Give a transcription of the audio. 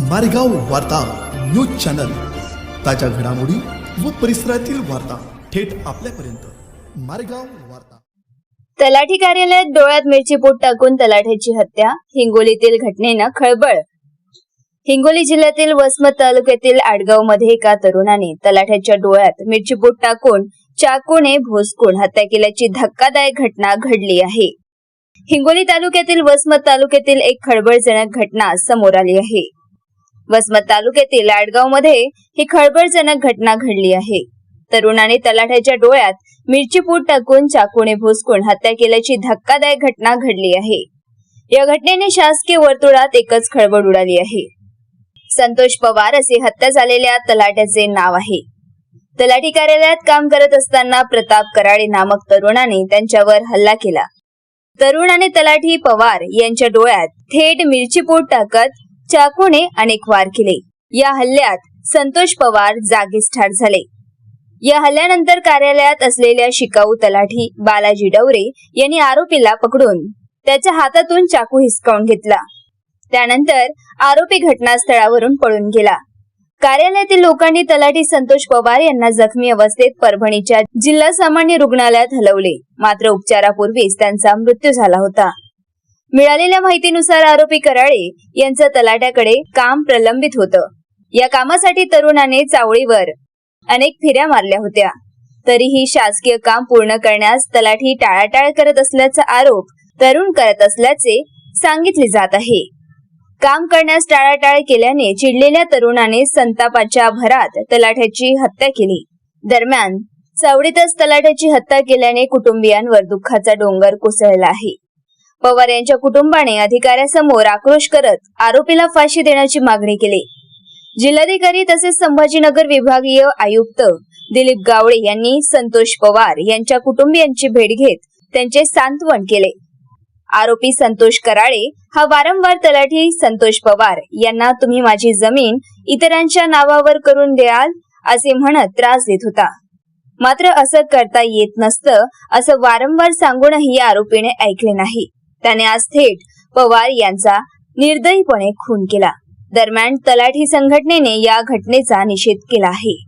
मारेगाव वार्ता news channel. ताज्या घडामोडी व परिसरातील वार्ता थेट आपल्यापर्यंत. मारेगाव वार्ता. तलाठी कार्यालयात डोळ्यात मिरची पोट टाकून तलाठ्याची हत्या हिंगोलीतील घटनेनं खळबळ. हिंगोली जिल्ह्यातील वसमत तालुक्यातील आडगावमध्ये एका तरुणाने तलाठ्याच्या डोळ्यात मिरची पोट टाकून चाकूने भोसकून हत्या केल्याची धक्कादायक घटना घडली आहे. हिंगोली तालुक्यातील वसमत तालुक्यातील एक खळबळजनक घटना समोर आली आहे. वसमत तालुक्यातील आडगावमध्ये ही खळबळजनक घटना घडली आहे. तरुणाने तलाठ्याच्या डोळ्यात मिरचीपूट टाकून चाकूने भोसकून हत्या केल्याची धक्कादायक घटना घडली आहे. या घटनेने शासकीय वर्तुळात एकच खळबळ उडाली आहे. संतोष पवार असे हत्या झालेल्या तलाट्याचे नाव आहे. तलाठी कार्यालयात काम करत असताना प्रताप कराडे नामक तरुणाने त्यांच्यावर हल्ला केला. तरुणाने तलाठी पवार यांच्या डोळ्यात थेट मिरची पोट टाकत चाकूने अनेक वार केले. या हल्ल्यात संतोष पवार जागीच ठार झाले. या हल्ल्यानंतर कार्यालयात असलेल्या शिकाऊ तलाठी बालाजी डवरे यांनी आरोपीला पकडून त्याच्या हातातून चाकू हिसकावून घेतला. त्यानंतर आरोपी घटनास्थळावरून पळून गेला. कार्यालयातील लोकांनी तलाठी संतोष पवार यांना जखमी अवस्थेत परभणीच्या जिल्हा सामान्य रुग्णालयात हलवले. मात्र उपचारापूर्वीच त्यांचा मृत्यू झाला होता. मिळालेल्या माहितीनुसार आरोपी कराळे यांचं तलाट्याकडे काम प्रलंबित होतं. या कामासाठी तरुणाने चावळीवर अनेक फेऱ्या मारल्या होत्या. तरीही शासकीय काम पूर्ण करण्यास तलाठी टाळाटाळ करत असल्याचा आरोप तरुण करत असल्याचे सांगितले जात आहे. काम करण्यास टाळाटाळ केल्याने चिडलेल्या तरुणाने संतापाच्या भरात तलाठ्याची हत्या केली. दरम्यान चावडीतच तलाठ्याची हत्या केल्याने कुटुंबियांवर दुःखाचा डोंगर कोसळला आहे. पवार यांच्या कुटुंबाने अधिकाऱ्यासमोर आक्रोश करत आरोपीला फाशी देण्याची मागणी केली. जिल्हाधिकारी तसेच संभाजीनगर विभागीय आयुक्त दिलीप गावडे यांनी संतोष पवार यांच्या कुटुंबियांची भेट घेत त्यांचे सांत्वन केले. आरोपी संतोष कराळे हा वारंवार तलाठी संतोष पवार यांना तुम्ही माझी जमीन इतरांच्या नावावर करून द्याल असे म्हणत त्रास देत होता. मात्र असं करता येत नसतं असं वारंवार सांगूनही आरोपीने ऐकले नाही. त्याने आज थेट पवार यांचा निर्दयीपणे खून केला. दरम्यान तलाठी संघटनेने या घटनेचा निषेध केला आहे.